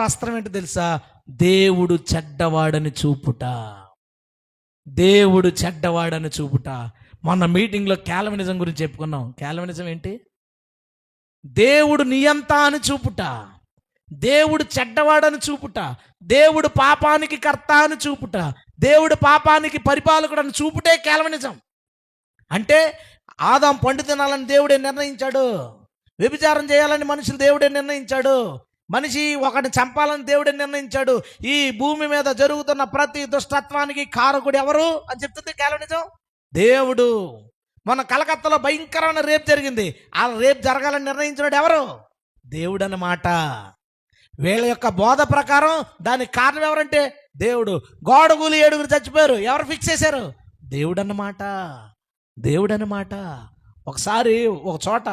అస్త్రం ఏంటో తెలుసా? దేవుడు చెడ్డవాడని చూపుట. దేవుడు చెడ్డవాడని చూపుట. మొన్న మీటింగ్లో క్యాలమినిజం గురించి చెప్పుకున్నాం. క్యాలమినిజం ఏంటి? దేవుడు నియంత అని చూపుట. దేవుడు చెడ్డవాడని చూపుట. దేవుడు పాపానికి కర్త అని చూపుట. దేవుడు పాపానికి పరిపాలకుడు అని చూపుటే క్యాలమినిజం అంటే ఆదాం పండు తినాలని దేవుడే నిర్ణయించాడు. వ్యభిచారం చేయాలని మనుషులు దేవుడే నిర్ణయించాడు. మనిషి ఒకటి చంపాలని దేవుడే నిర్ణయించాడు. ఈ భూమి మీద జరుగుతున్న ప్రతి దుష్టత్వానికి కారకుడు ఎవరు? అని చెప్తుంది కేలనిజం. దేవుడు. మన కలకత్తాలో భయంకరమైన రేప్ జరిగింది. ఆ రేప్ జరగాలని నిర్ణయించినాడు ఎవరు? దేవుడు అన్నమాట వీళ్ళ యొక్క బోధ ప్రకారం దానికి కారణం ఎవరంటే దేవుడు. గోడగూలి ఏడుగురు చచ్చిపోయారు. ఎవరు ఫిక్స్ చేశారు? దేవుడు అన్నమాట దేవుడు అన్నమాట ఒకసారి ఒక చోట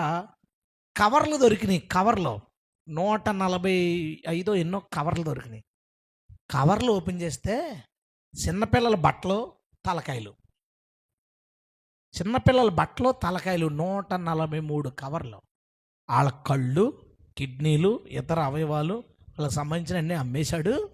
కవర్లు దొరికినాయి. కవర్లో నూట నలభై ఐదో ఎన్నో కవర్లు దొరికినాయి. కవర్లు ఓపెన్ చేస్తే చిన్నపిల్లల బట్టలు తలకాయలు. చిన్నపిల్లల బట్టలు తలకాయలు నూట నలభై మూడు కవర్లు. వాళ్ళ కళ్ళు కిడ్నీలు ఇతర అవయవాలు వాళ్ళకి సంబంధించిన అన్నీ అమ్మేశాడు.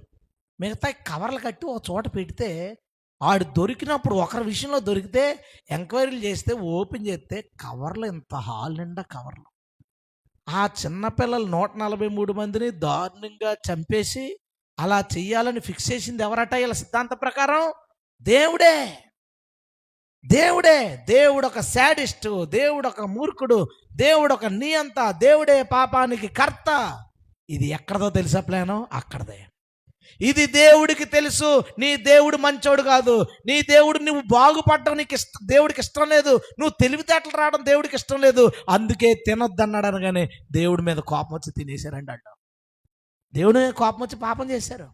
మిగతా కవర్లు కట్టి ఒక చోట పెడితే ఆడు దొరికినప్పుడు ఒకరి విషయంలో దొరికితే ఎంక్వైరీలు చేస్తే ఓపెన్ చేస్తే కవర్లు ఇంత హాల్ నిండా కవర్లు. ఆ చిన్నపిల్లలు నూట నలభై మూడు మందిని దారుణంగా చంపేసి అలా చెయ్యాలని ఫిక్స్ చేసింది ఎవరట ఇలా సిద్ధాంత ప్రకారం? దేవుడే. దేవుడే. దేవుడు ఒక శాడిస్టు దేవుడు ఒక మూర్ఖుడు దేవుడు ఒక నియంత దేవుడే పాపానికి కర్త. ఇది ఎక్కడదో తెలుసా ప్లాను? అక్కడదే. ఇది దేవుడికి తెలుసు నీ దేవుడు మంచోడు కాదు. నీ దేవుడు నువ్వు బాగుపడడం నీకు ఇష్ట దేవుడికి ఇష్టం లేదు. నువ్వు తెలివితేటలు రావడం దేవుడికి ఇష్టం లేదు. అందుకే తినొద్దన్నాడు అనగానే దేవుడి మీద కోపం వచ్చి తినేశారండి అంట దేవుడి మీద కోపం వచ్చి పాపం చేశారు.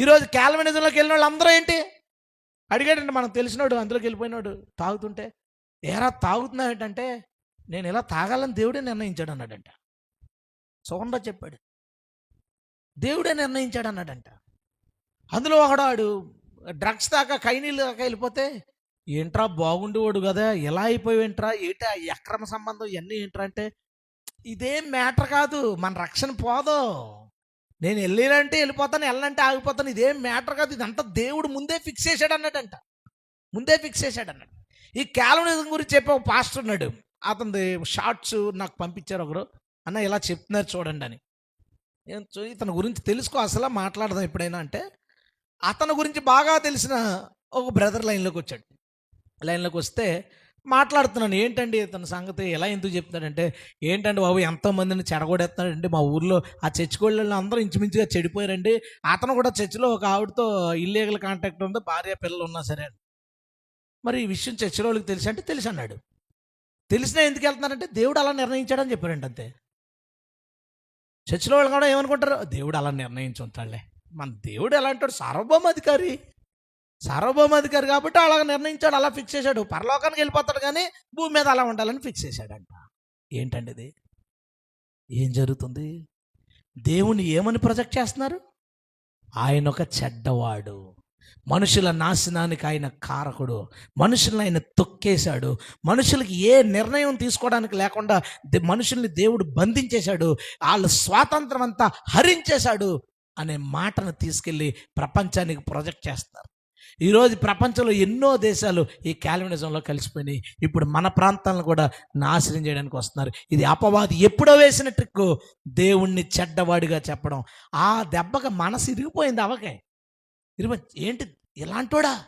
ఈరోజు క్యాలమినిజంలోకి వెళ్ళిన వాళ్ళు అందరూ ఏంటి? అడిగాడండి మనకు తెలిసినోడు అందులోకి వెళ్ళిపోయినాడు తాగుతుంటే. ఏరా తాగుతున్నావు ఏంటంటే నేను ఇలా తాగాలని దేవుడే నిర్ణయించాడు అన్నాడంట. సోండా చెప్పాడు. దేవుడే నిర్ణయించాడు అన్నాడంట. అందులో ఒకడాడు డ్రగ్స్ దాకా కైనీళ్ళు దాకా వెళ్ళిపోతే ఏంట్రా బాగుండేవాడు కదా ఎలా అయిపోయావేంట్రా ఏంటి ఈ అక్రమ సంబంధం ఇవన్నీ ఏంట్రా? అంటే ఇదేం మ్యాటర్ కాదు మన రక్షణ పోదు. నేను వెళ్ళినంటే వెళ్ళిపోతాను వెళ్ళనంటే ఆగిపోతాను. ఇదేం మ్యాటర్ కాదు ఇదంతా దేవుడు ముందే ఫిక్స్ చేశాడు అన్నాడంట ముందే ఫిక్స్ చేశాడు అన్నాడు ఈ క్యాలనిజం గురించి చెప్పే ఒక పాస్టర్ ఉన్నాడు. అతని షార్ట్స్ నాకు పంపించారు ఒకరు. అన్న ఇలా చెప్తున్నారు చూడండి అని. నేను చూ- ఇతని గురించి తెలుసుకో అసలు మాట్లాడదాం ఎప్పుడైనా అంటే అతని గురించి బాగా తెలిసిన ఒక బ్రదర్ లైన్లోకి వచ్చాడు. లైన్లోకి వస్తే మాట్లాడుతున్నాను ఏంటండి తన సంగతి? ఎలా ఎందుకు చెప్తున్నాడంటే ఏంటండి బాబు ఎంతో మందిని చెడగొడేస్తున్నాడండి మా ఊర్లో ఆ చర్చికోళ్ళు అందరూ ఇంచుమించుగా చెడిపోయారండి. అతను కూడా చర్చిలో ఒక ఆవిడతో ఇల్లీగల్ కాంటాక్ట్ ఉంది భార్య పిల్లలు ఉన్నా సరే అని. మరి ఈ విషయం చర్చిలో వాళ్ళకి తెలిసి అంటే తెలిసి అన్నాడు. తెలిసినా ఎందుకు వెళ్తున్నారంటే దేవుడు అలా నిర్ణయించాడని చెప్పారండి అంతే. చర్చిలో వాళ్ళు కూడా ఏమనుకుంటారు? దేవుడు అలా నిర్ణయించి మన దేవుడు ఎలా అంటాడు సార్వభౌమాధికారి సార్వభౌమాధికారి కాబట్టి అలా నిర్ణయించాడు అలా ఫిక్స్ చేశాడు. పరలోకానికి వెళ్ళిపోతాడు కానీ భూమి మీద అలా ఉండాలని ఫిక్స్ చేశాడంట. ఏంటండి ఇది? ఏం జరుగుతుంది? దేవుని ఏమని ప్రొజెక్ట్ చేస్తున్నారు? ఆయన ఒక చెడ్డవాడు. మనుషుల నాశనానికి ఆయన కారకుడు. మనుషులను ఆయన తొక్కేశాడు. మనుషులకి ఏ నిర్ణయం తీసుకోవడానికి లేకుండా మనుషుల్ని దేవుడు బంధించేశాడు. వాళ్ళ స్వాతంత్రం అంతా హరించేశాడు. అనే మాటను తీసుకెళ్ళి ప్రపంచానికి ప్రొజెక్ట్ చేస్తారు. ఈరోజు ప్రపంచంలో ఎన్నో దేశాలు ఈ క్యాల్వినిజంలో కలిసిపోయినాయి. ఇప్పుడు మన ప్రాంతాలను కూడా నాశనం చేయడానికి వస్తున్నారు. ఇది అపవాది ఎప్పుడో వేసిన ట్రిక్ దేవుణ్ణి చెడ్డవాడిగా చెప్పడం. ఆ దెబ్బకి మనసు ఇరిగిపోయింది అవకే ఇరిగి ఏంటి ఇలాంటోడా?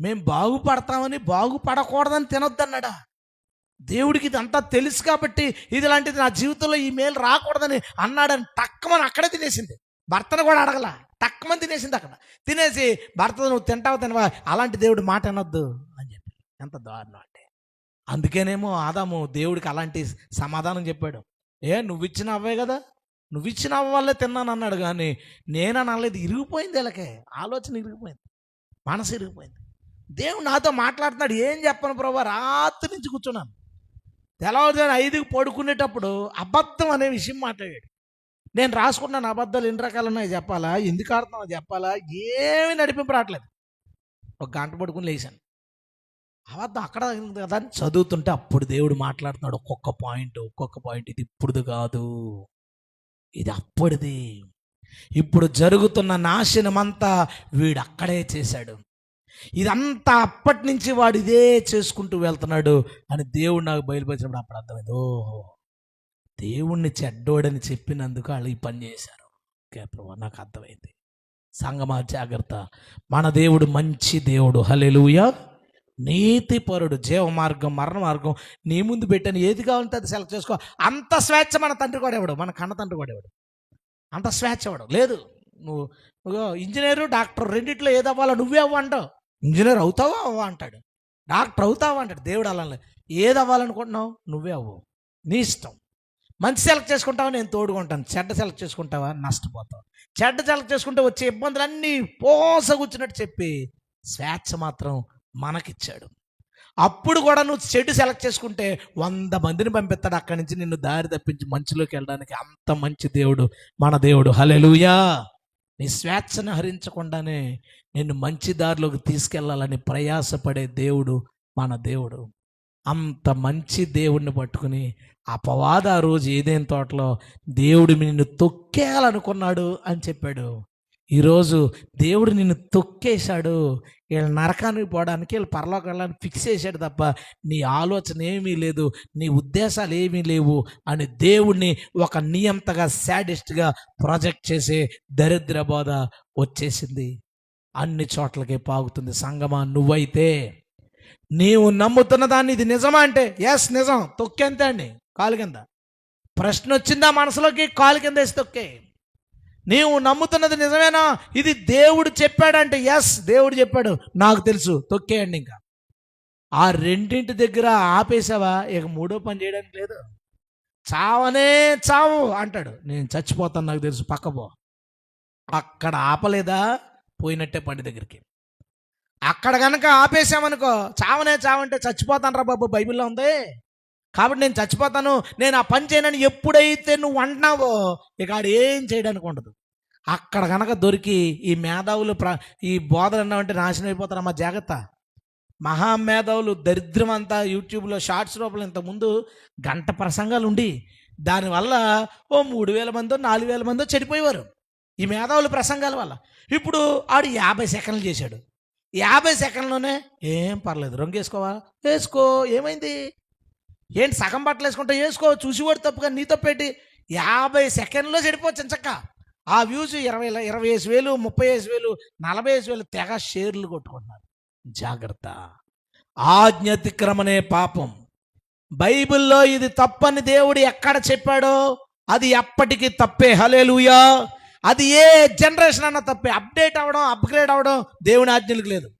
మేం బాగుపడతామని బాగుపడకూడదని తినొద్దన్నాడా? దేవుడికి ఇదంతా తెలుసు కాబట్టి ఇది లాంటిది నా జీవితంలో ఈ మేలు రాకూడదని అన్నాడని టక్కమని అక్కడే తినేసింది. భర్తను కూడా అడగల. టక్కమని తినేసింది అక్కడ. తినేసి భర్త నువ్వు తింటావు తినవా? అలాంటి దేవుడు మాట అనొద్దు అని చెప్పి. ఎంత దారుణం అంటే. అందుకేనేమో ఆదాము దేవుడికి అలాంటి సమాధానం చెప్పాడు. ఏ నువ్వు ఇచ్చిన అవ్వే కదా. నువ్వు ఇచ్చిన అవ్వ వల్లే తిన్నాను అన్నాడు. కానీ నేను అనలేదు. ఇరిగిపోయింది వీళ్ళకే. ఆలోచన ఇరిగిపోయింది. మనసు ఇరిగిపోయింది. దేవుడు నాతో మాట్లాడుతున్నాడు. ఏం చెప్పను ప్రభా? రాత్రి నుంచి కూర్చున్నాను. తెల్లవారుజామున ఐదుకు పడుకునేటప్పుడు అబద్ధం అనే విషయం మాట్లాడాడు. నేను రాసుకున్నాను అబద్ధాలు ఎన్ని రకాలు ఉన్నాయి చెప్పాలా ఎందుకు ఆడుతున్నావు చెప్పాలా ఏమి నడిపింపు రావట్లేదు. ఒక గంట పడుకుని లేచాను. అబద్ధం అక్కడ ఉంది కదా అని చదువుతుంటే అప్పుడు దేవుడు మాట్లాడుతున్నాడు ఒక్కొక్క పాయింట్ ఒక్కొక్క పాయింట్ ఇది ఇప్పుడుది కాదు. ఇది అప్పుడుది. ఇప్పుడు జరుగుతున్న నాశనమంతా వీడు అక్కడే చేశాడు. ఇదంతా అప్పటి నుంచి వాడు ఇదే చేసుకుంటూ వెళ్తున్నాడు. అని దేవుడు నాకు బయలుపరిచినప్పుడు అప్పుడు అర్థమైంది ఓహో దేవుణ్ణి చెడ్డోడని చెప్పినందుకు వాళ్ళు ఈ పని చేశారు. ఓకే ప్రభు నాకు అర్థమైంది. సంగమా జాగ్రత్త. మన దేవుడు మంచి దేవుడు. హలెలుయ నీతిపరుడు. జీవ మార్గం మరణ మార్గం. నీ ముందు పెట్టాను ఏది కావాలంటే అది సెలెక్ట్ చేసుకో. అంత స్వేచ్ఛ మన తండ్రి కూడా ఇవ్వడు మన కన్న తండ్రి కూడా ఇవ్వడు అంత స్వేచ్ఛ ఇవ్వడు లేదు. నువ్వు ఇంజనీరు డాక్టర్ రెండిట్లో ఏది అవ్వాలో నువ్వే అవ్వంటావు ఇంజనీర్ అవుతావా అవ్వ అంటాడు. డాక్టర్ అవుతావా అంటాడు. దేవుడు అలా ఏది అవ్వాలనుకుంటున్నావు? నువ్వే అవ్వు. నీ ఇష్టం. మంచి సెలెక్ట్ చేసుకుంటావా? నేను తోడుకుంటాను. చెడ్డ సెలెక్ట్ చేసుకుంటావా? నష్టపోతావు. చెడ్డ సెలెక్ట్ చేసుకుంటే వచ్చే ఇబ్బందులన్నీ పోసగుచ్చినట్టు చెప్పి స్వేచ్ఛ మాత్రం మనకిచ్చాడు. అప్పుడు కూడా నువ్వు చెడు సెలెక్ట్ చేసుకుంటే వంద మందిని పంపిస్తాడు. అక్కడి నుంచి నిన్ను దారి తప్పించి మంచులోకి వెళ్ళడానికి అంత మంచి దేవుడు మన దేవుడు. హలెలుయా నీ స్వేచ్ఛను హరించకుండానే నిన్ను మంచి దారిలోకి తీసుకెళ్ళాలని ప్రయాసపడే దేవుడు మన దేవుడు. అంత మంచి దేవుడిని పట్టుకుని అపవాద ఆ రోజు ఏదేం తోటలో దేవుడు నిన్ను తొక్కేయాలనుకున్నాడు అని చెప్పాడు. ఈరోజు దేవుడు నిన్ను తొక్కేశాడు. వీళ్ళ నరకానికి పోవడానికి వీళ్ళు పరలోకి వెళ్ళడానికి ఫిక్స్ చేశాడు తప్ప నీ ఆలోచన ఏమీ లేదు నీ ఉద్దేశాలు ఏమీ లేవు అని దేవుణ్ణి ఒక నియంతగా శాడిస్ట్గా ప్రాజెక్ట్ చేసే దరిద్ర బోధ వచ్చేసింది. అన్ని చోట్లకి పాగుతుంది సంగమా నువ్వైతే. నీవు నమ్ముతున్న దాన్ని ఇది నిజమా అంటే ఎస్ నిజం. తొక్కేంతే అండి కాలు కింద. ప్రశ్న వచ్చిందా మనసులోకి? కాలు కింద వేసి తొక్కే. నీవు నమ్ముతున్నది నిజమేనా? ఇది దేవుడు చెప్పాడంటే. ఎస్ దేవుడు చెప్పాడు. నాకు తెలుసు. తొక్కేయండి ఇంకా. ఆ రెండింటి దగ్గర ఆపేసావా ఇక మూడో పని చేయడానికి లేదు. చావనే చావు అంటాడు. నేను చచ్చిపోతాను నాకు తెలుసు. పక్కపో అక్కడ ఆపలేదా? పోయినట్టే పండి దగ్గరికి. అక్కడ కనుక ఆపేసామనుకో చావనే చావంటే చచ్చిపోతాను రా బాబు బైబిల్లో ఉంది. కాబట్టి నేను చచ్చిపోతాను. నేను ఆ పని చేయనని ఎప్పుడైతే నువ్వు అంటున్నావో ఇక ఆడు ఏం చేయడానికి ఉండదు. అక్కడ కనుక దొరికి ఈ మేధావులు ప్ర ఈ బోధలు అన్నామంటే నాశనం అయిపోతారమ్మా జాగ్రత్త. మహా మేధావులు దరిద్రం అంతా యూట్యూబ్లో షార్ట్స్ రూపంలో ఇంతకుముందు గంట ప్రసంగాలు ఉండి దానివల్ల ఓ మూడు వేల మందో నాలుగు వేల మందో చెడిపోయేవారు. ఈ మేధావుల ప్రసంగాల వల్ల. ఇప్పుడు ఆడు యాభై సెకండ్లు చేశాడు. యాభై సెకండ్లోనే ఏం పర్లేదు రొంగు వేసుకోవా వేసుకో ఏమైంది? ఏంటి సగం బట్టలు వేసుకుంటే వేసుకో చూసివాడు తప్పుగా నీ తప్పేటి? యాభై సెకండ్లో చెడిపోవచ్చు చక్క. ఆ వ్యూస్ ఇరవై ఇరవై వేసి వేలు ముప్పై వేసి వేలు నలభై వేసి వేలు తెగ షేర్లు కొట్టుకుంటున్నారు. జాగ్రత్త. ఆజ్ఞతిక్రమనే పాపం. బైబిల్లో ఇది తప్పని దేవుడు ఎక్కడ చెప్పాడో అది ఎప్పటికీ తప్పే. హలేలుయా అది ఏ జనరేషన్ అన్న తప్పే. అప్డేట్ అవ్వడం అప్గ్రేడ్ అవ్వడం దేవుని ఆజ్ఞలకు లేదు.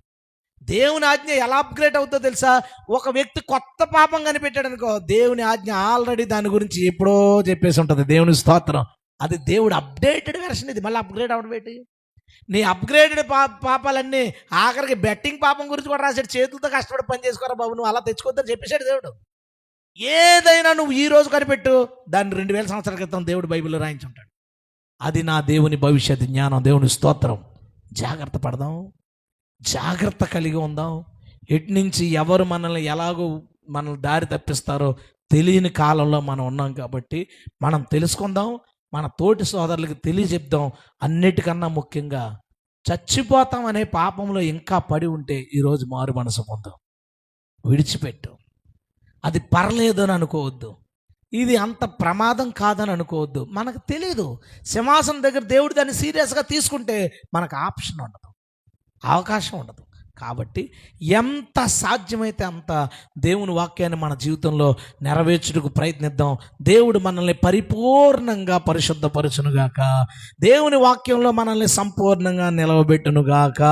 దేవుని ఆజ్ఞ ఎలా అప్గ్రేడ్ అవుతుందో తెలుసా? ఒక వ్యక్తి కొత్త పాపం కనిపెట్టాడు అనుకో దేవుని ఆజ్ఞ ఆల్రెడీ దాని గురించి ఎప్పుడో చెప్పేసి ఉంటుంది. దేవుని స్తోత్రం. అది దేవుడు అప్డేటెడ్ వెర్షన్ ఇది. మళ్ళీ అప్గ్రేడ్ అవ్వడం ఏంటి? నీ అప్గ్రేడెడ్ పా పాపాలన్నీ ఆఖరికి బెట్టింగ్ పాపం గురించి కూడా రాశాడు. చేతులతో కష్టపడి పని చేసుకోరా బాబు. నువ్వు అలా తెచ్చుకోద్దని చెప్పేశాడు దేవుడు. ఏదైనా నువ్వు ఈ రోజు కనిపెట్టు. దాన్ని రెండు వేల సంవత్సరాల క్రితం దేవుడు బైబిల్లో రాయించుంటాడు అది నా దేవుని భవిష్యత్ జ్ఞానం దేవుని స్తోత్రం. జాగ్రత్త పడదాం. జాగ్రత్త కలిగి ఉందాం. ఎటు నుంచి ఎవరు మనల్ని ఎలాగో మనల్ని దారి తప్పిస్తారో తెలియని కాలంలో మనం ఉన్నాం కాబట్టి మనం తెలుసుకుందాం. మన తోటి సోదరులకు తెలియజెప్దాం. అన్నిటికన్నా ముఖ్యంగా చచ్చిపోతాం అనే పాపంలో ఇంకా పడి ఉంటే ఈరోజు మారు మనసు పొందాం. విడిచిపెట్టు. అది పర్లేదు అని అనుకోవద్దు. ఇది అంత ప్రమాదం కాదని అనుకోవద్దు. మనకు తెలియదు సింహాసనం దగ్గర దేవుడు దాన్ని సీరియస్గా తీసుకుంటే మనకు ఆప్షన్ ఉండదు. అవకాశం ఉండదు. కాబట్టి ఎంత సాధ్యమైతే అంత దేవుని వాక్యాన్ని మన జీవితంలో నెరవేర్చుటకు ప్రయత్నిద్దాం. దేవుడు మనల్ని పరిపూర్ణంగా పరిశుద్ధపరచునుగాక. దేవుని వాక్యంలో మనల్ని సంపూర్ణంగా నిలవబెట్టునుగాక.